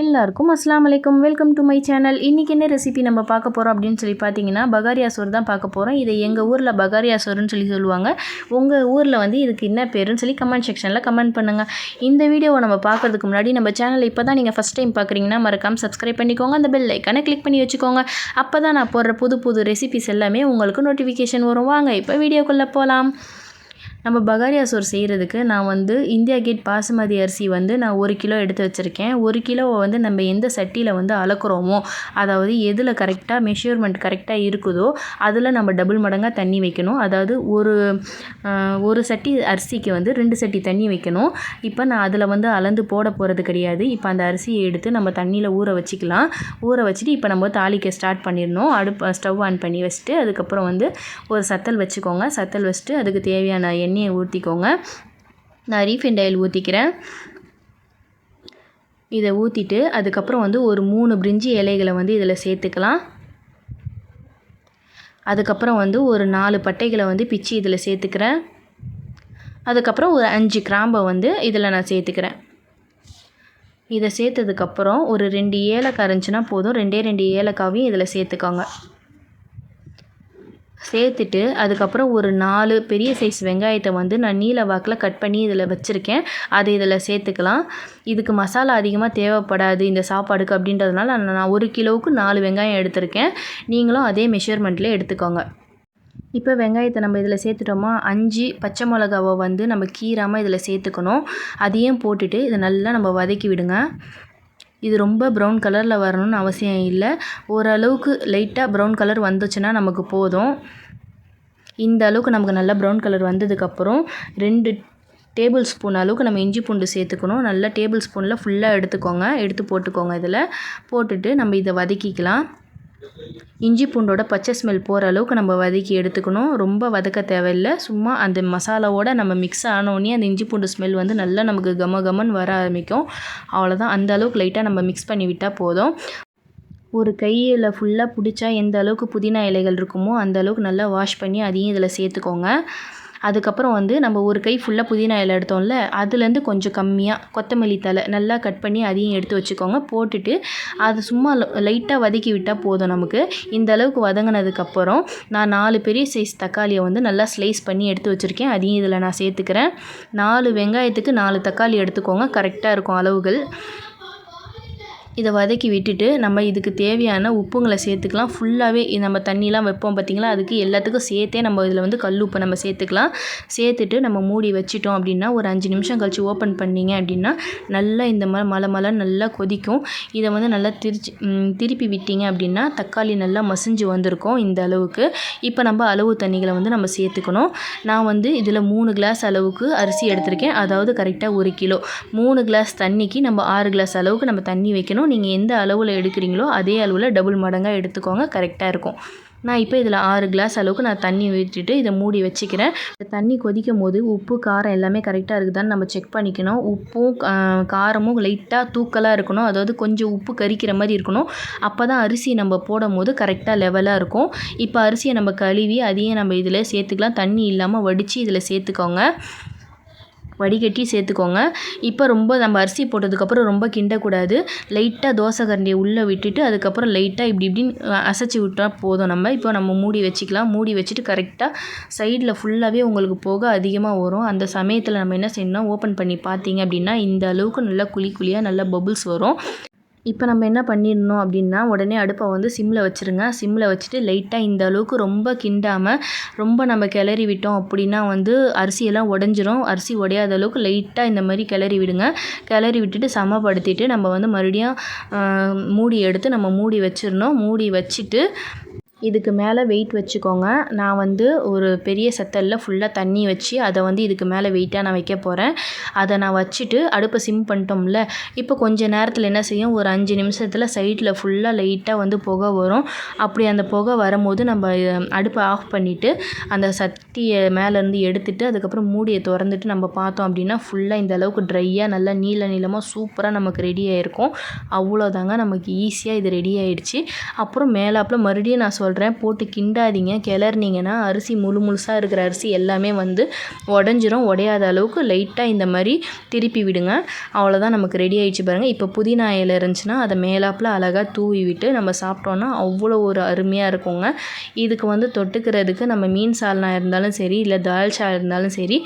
எல்லாருக்கும் அஸ்லாம் வலைக்கம் வெல்கம் டு மை சேனல் இன்றைக்கி என்ன ரெசிபி நம்ம பார்க்க போகிறோம் அப்படின்னு சொல்லி பார்த்தீங்கன்னா பகாரியா சோறு தான் பார்க்க போகிறோம் இதை எங்கள் ஊரில் பகாரியா சோறுன்னு சொல்லி சொல்லுவாங்க. உங்கள் ஊரில் வந்து இதுக்கு என்ன பேருன்னு சொல்லி கமெண்ட் செக்ஷனில் கமெண்ட் பண்ணுங்கள் இந்த வீடியோவை நம்ம பார்க்கறதுக்கு முன்னாடி நம்ம சேனலை இப்போ தான் நீங்கள் ஃபஸ்ட் டைம் பார்க்குறீங்கன்னா மறக்காம சப்ஸ்கிரைப் பண்ணிக்கோங்க. அந்த பெல் ஐக்கானை கிளிக் பண்ணி வச்சுக்கோங்க. அப்போ தான் நான் போடுற புது புது ரெசிபிஸ் எல்லாமே உங்களுக்கு நோட்டிஃபிகேஷன் வரும். வாங்க இப்போ வீடியோக்குள்ளே போகலாம் நம்ம பகாரியா சோறு செய்கிறதுக்கு நான் வந்து இந்தியா கேட் பாசுமதி அரிசி வந்து நான் ஒரு கிலோ எடுத்து வச்சுருக்கேன். ஒரு கிலோவை வந்து நம்ம எந்த சட்டியில் வந்து அளக்குறோமோ அதாவது எதில் கரெக்டாக மெஷர்மெண்ட் கரெக்டாக இருக்குதோ அதில் நம்ம டபுள் மடங்காக தண்ணி வைக்கணும். அதாவது ஒரு ஒரு சட்டி அரிசிக்கு வந்து ரெண்டு சட்டி தண்ணி வைக்கணும். இப்போ நான் அதில் வந்து அளந்து போட போகிறது கிடையாது. இப்போ அந்த அரிசியை எடுத்து நம்ம தண்ணியில் ஊற வச்சுக்கலாம். ஊற வச்சுட்டு இப்போ நம்ம தாளிக்க ஸ்டார்ட் பண்ணிடணும். அடுப்பு ஸ்டவ் ஆன் பண்ணி வச்சுட்டு அதுக்கப்புறம் வந்து ஒரு சத்தல் வச்சுக்கோங்க. சத்தல் வச்சுட்டு அதுக்கு தேவையான எண்ணெய் ஊற்றிக்கோங்க நான் ரீஃபைண்ட் ஆயில் ஊற்றிக்கிறேன் இதை ஊற்றிட்டு அதுக்கப்புறம் வந்து ஒரு மூணு பிரிஞ்சி இலைகளை வந்து இதில் சேர்த்துக்கலாம். அதுக்கப்புறம் வந்து ஒரு நாலு பட்டைகளை வந்து பிச்சு இதில் சேர்த்துக்கிறேன். அதுக்கப்புறம் ஒரு அஞ்சு கிராம்பை வந்து இதில் நான் சேர்த்துக்கிறேன். இதை சேர்த்ததுக்கப்புறம் ஒரு ரெண்டு ஏலக்காய் இருந்துச்சுன்னா போதும். ரெண்டே ரெண்டு ஏலக்காவையும் இதில் சேர்த்துக்கோங்க. சேர்த்துட்டு அதுக்கப்புறம் ஒரு நாலு பெரிய சைஸ் வெங்காயத்தை வந்து நான் நீல வாக்கில் கட் பண்ணி இதில் வச்சுருக்கேன். அதை இதில் சேர்த்துக்கலாம். இதுக்கு மசாலா அதிகமாக தேவைப்படாது இந்த சாப்பாடுக்கு அப்படின்றதுனால நான் ஒரு கிலோவுக்கு நாலு வெங்காயம் எடுத்திருக்கேன். நீங்களும் அதே மெஷர்மெண்ட்லேயே எடுத்துக்கோங்க. இப்போ வெங்காயத்தை நம்ம இதில் சேர்த்துட்டோமா? அஞ்சு பச்சை மிளகாவை வந்து நம்ம கீராமல் இதில் சேர்த்துக்கணும். அதையும் போட்டுட்டு இதை நல்லா நம்ம வதக்கி விடுங்க. இது ரொம்ப ப்ரௌன் கலரில் வரணும்னு அவசியம் இல்லை. ஓரளவுக்கு லைட்டாக ப்ரௌன் கலர் வந்துச்சுன்னா நமக்கு போதும். இந்த அளவுக்கு நமக்கு நல்லா ப்ரௌன் கலர் வந்ததுக்கப்புறம் ரெண்டு டேபிள் ஸ்பூன் அளவுக்கு நம்ம இஞ்சி பூண்டு சேர்த்துக்கணும். நல்லா டேபிள் ஸ்பூனில் ஃபுல்லாக எடுத்துக்கோங்க. எடுத்து போட்டுக்கோங்க இதில். போட்டுட்டு நம்ம இதை வதக்கிக்கலாம். இஞ்சி பூண்டோட பச்சை ஸ்மெல் போகிற அளவுக்கு நம்ம வதக்கி எடுத்துக்கணும். ரொம்ப வதக்க தேவையில்லை. சும்மா அந்த மசாலாவோட நம்ம மிக்ஸ் ஆனோடனே அந்த இஞ்சி பூண்டு ஸ்மெல் வந்து நல்லா நமக்கு கம கமன்னு வர ஆரம்பிக்கும். அவ்வளோதான் அந்த அளவுக்கு லைட்டாக நம்ம மிக்ஸ் பண்ணி விட்டால் போதும். ஒரு கையில் ஃபுல்லாக பிடிச்சா எந்த அளவுக்கு புதினா இலைகள் இருக்குமோ அந்த அளவுக்கு நல்லா வாஷ் பண்ணி அதையும் இதில் சேர்த்துக்கோங்க. அதுக்கப்புறம் வந்து நம்ம ஒரு கை ஃபுல்லாக புதினா இலை எடுத்தோம்ல அதுலேருந்து கொஞ்சம் கம்மியாக கொத்தமல்லி தலை நல்லா கட் பண்ணி அதையும் எடுத்து வச்சுக்கோங்க. போட்டுட்டு அது சும்மா லைட்டாக வதக்கி விட்டால் போதும் நமக்கு. இந்த அளவுக்கு வதங்கினதுக்கப்புறம் நான் நாலு பெரிய சைஸ் தக்காளியை வந்து நல்லா ஸ்லைஸ் பண்ணி எடுத்து வச்சுருக்கேன். அதையும் இதில் நான் சேர்த்துக்கிறேன். நாலு வெங்காயத்துக்கு நாலு தக்காளி எடுத்துக்கோங்க. கரெக்டாக இருக்கும் அளவுகள். இதை வதக்கி விட்டுட்டு நம்ம இதுக்கு தேவையான உப்புங்களை சேர்த்துக்கலாம். ஃபுல்லாகவே நம்ம தண்ணிலாம் வைப்போம் பார்த்திங்களா? அதுக்கு எல்லாத்துக்கும் சேர்த்தே நம்ம இதில் வந்து கல் உப்பை நம்ம சேர்த்துக்கலாம். சேர்த்துட்டு நம்ம மூடி வச்சிட்டோம் அப்படின்னா ஒரு அஞ்சு நிமிஷம் கழித்து ஓப்பன் பண்ணிங்க அப்படின்னா நல்லா இந்த மாதிரி மலை மலை நல்லா கொதிக்கும். இதை வந்து நல்லா திரிச்சு திருப்பி விட்டீங்க அப்படின்னா தக்காளி நல்லா மசிஞ்சு வந்திருக்கும் இந்த அளவுக்கு. இப்போ நம்ம அளவு தண்ணிகளை வந்து நம்ம சேர்த்துக்கணும். நான் வந்து இதில் மூணு கிளாஸ் அளவுக்கு அரிசி எடுத்திருக்கேன். அதாவது கரெக்டாக ஒரு கிலோ. மூணு கிளாஸ் தண்ணிக்கு நம்ம ஆறு கிளாஸ் அளவுக்கு நம்ம தண்ணி வைக்கணும். நீங்கள் எந்த அளவில் எடுக்கிறீங்களோ அதே அளவில் டபுள் மடங்காக எடுத்துக்கோங்க கரெக்டாக இருக்கும். நான் இப்போ இதில் ஆறு கிளாஸ் அளவுக்கு நான் தண்ணி ஊற்றிட்டு இதை மூடி வச்சுக்கிறேன். இந்த தண்ணி கொதிக்கும் போது உப்பு காரம் எல்லாமே கரெக்டாக இருக்குதான்னு நம்ம செக் பண்ணிக்கணும். உப்பும் காரமும் லைட்டாக தூக்கலாக இருக்கணும். அதாவது கொஞ்சம் உப்பு கறிக்கிற மாதிரி இருக்கணும். அப்போ தான் அரிசி நம்ம போடும் போது கரெக்டாக லெவலாக இருக்கும். இப்போ அரிசியை நம்ம கழுவி அதையும் நம்ம இதில் சேர்த்துக்கலாம். தண்ணி இல்லாமல் வடித்து இதில் சேர்த்துக்கோங்க. வடிகட்டி சேர்த்துக்கோங்க. இப்போ ரொம்ப நம்ம அரிசி போட்டதுக்கப்புறம் ரொம்ப கிண்டக்கூடாது. லைட்டாக தோசை கரண்டியை உள்ளே விட்டுட்டு அதுக்கப்புறம் லைட்டாக இப்படி இப்படின்னு அசைச்சி விட்டால் போதும் நம்ம. இப்போ நம்ம மூடி வச்சுக்கலாம். மூடி வச்சுட்டு கரெக்டாக சைடில் ஃபுல்லாகவே உங்களுக்கு போக அதிகமாக வரும். அந்த சமயத்தில் நம்ம என்ன செய்யணும்னா ஓப்பன் பண்ணி பார்த்தீங்க அப்படின்னா இந்த அளவுக்கு நல்லா குழி குழியாக நல்லா பபுள்ஸ் வரும். இப்போ நம்ம என்ன பண்ணிடணும் அப்படின்னா உடனே அடுப்பை வந்து சிம்மில் வச்சுருங்க. சிம்மில் வச்சுட்டு லைட்டாக இந்த அளவுக்கு ரொம்ப கிண்டாமல் ரொம்ப நம்ம கிளறி விட்டோம் அப்படின்னா வந்து அரிசியெல்லாம் உடஞ்சிரும். அரிசி உடையாத அளவுக்கு லைட்டாக இந்த மாதிரி கிளறி விடுங்க. கிளறி விட்டுட்டு சமப்படுத்திட்டு நம்ம வந்து மறுபடியும் மூடி எடுத்து நம்ம மூடி வச்சிடணும். மூடி வச்சுட்டு இதுக்கு மேலே வெயிட் வச்சுக்கோங்க. நான் வந்து ஒரு பெரிய செத்தலில் ஃபுல்லாக தண்ணி வச்சு அதை வந்து இதுக்கு மேலே வெயிட்டாக நான் வைக்க போகிறேன் அதை நான் வச்சுட்டு அடுப்பை சிம் பண்ணிட்டோம்ல இப்போ கொஞ்சம் நேரத்தில் என்ன செய்யும்? ஒரு அஞ்சு நிமிஷத்தில் சைடில் ஃபுல்லாக லைட்டாக வந்து புகை வரும். அப்படி அந்த புகை வரும்போது நம்ம அடுப்பை ஆஃப் பண்ணிவிட்டு அந்த சட்டியை மேலேருந்து எடுத்துகிட்டு அதுக்கப்புறம் மூடியை திறந்துட்டு நம்ம பார்த்தோம் அப்படின்னா ஃபுல்லாக இந்த அளவுக்கு ட்ரையாக நல்லா நீள நீளமாக சூப்பராக நமக்கு ரெடி ஆகிருக்கும் அவ்வளோதாங்க நமக்கு ஈஸியாக இது ரெடி ஆகிடுச்சு அப்புறம் மேலாப்பில் மறுபடியும் நான் சொல்கிறேன் போட்டு கிண்டாதீங்க. கிளறினீங்கன்னா அரிசி முழு முழுசாக இருக்கிற அரிசி எல்லாமே வந்து உடஞ்சிரும். உடையாத அளவுக்கு லைட்டாக இந்த மாதிரி திருப்பி விடுங்க. அவ்வளோதான் நமக்கு ரெடி ஆகிடுச்சு பாருங்கள் இப்போ புதினா இலை இருந்துச்சுன்னா அதை மேலாப்பில் அழகாக தூவி விட்டு நம்ம சாப்பிட்டோன்னா அவ்வளோ ஒரு அருமையாக இருக்குங்க. இதுக்கு வந்து தொட்டுக்கிறதுக்கு நம்ம மீன் சால்னா இருந்தாலும் சரி இல்லை தால்ச்சா இருந்தாலும் சரி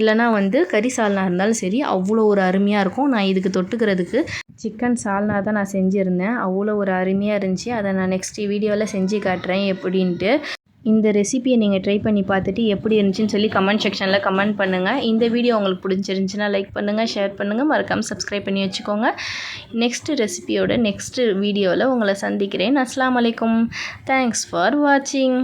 இல்லைனா வந்து கறி சால்னா இருந்தாலும் சரி அவ்வளோ ஒரு அருமையாக இருக்கும். நான் இதுக்கு தொட்டுக்கிறதுக்கு சிக்கன் சால்னா தான் நான் செஞ்சுருந்தேன். அவ்வளோ ஒரு அருமையாக இருந்துச்சு. அதை நான் நெக்ஸ்ட் வீடியோவில் செஞ்சு காட்டுறேன். எப்படின்ட்டு. இந்த ரெசிபியை நீங்கள் ட்ரை பண்ணி பார்த்துட்டு எப்படி இருந்துச்சுன்னு சொல்லி கமெண்ட் செக்ஷனில் கமெண்ட் பண்ணுங்கள் இந்த வீடியோ உங்களுக்கு பிடிச்சிருந்துச்சின்னா லைக் பண்ணுங்கள் ஷேர் பண்ணுங்கள் மறக்காமல் சப்ஸ்கிரைப் பண்ணி வச்சுக்கோங்க. நெக்ஸ்ட் ரெசிபியோட நெக்ஸ்ட் வீடியோவில் உங்களை சந்திக்கிறேன். அஸ்லாம் வலைக்கம் தேங்க்ஸ் ஃபார் வாட்சிங்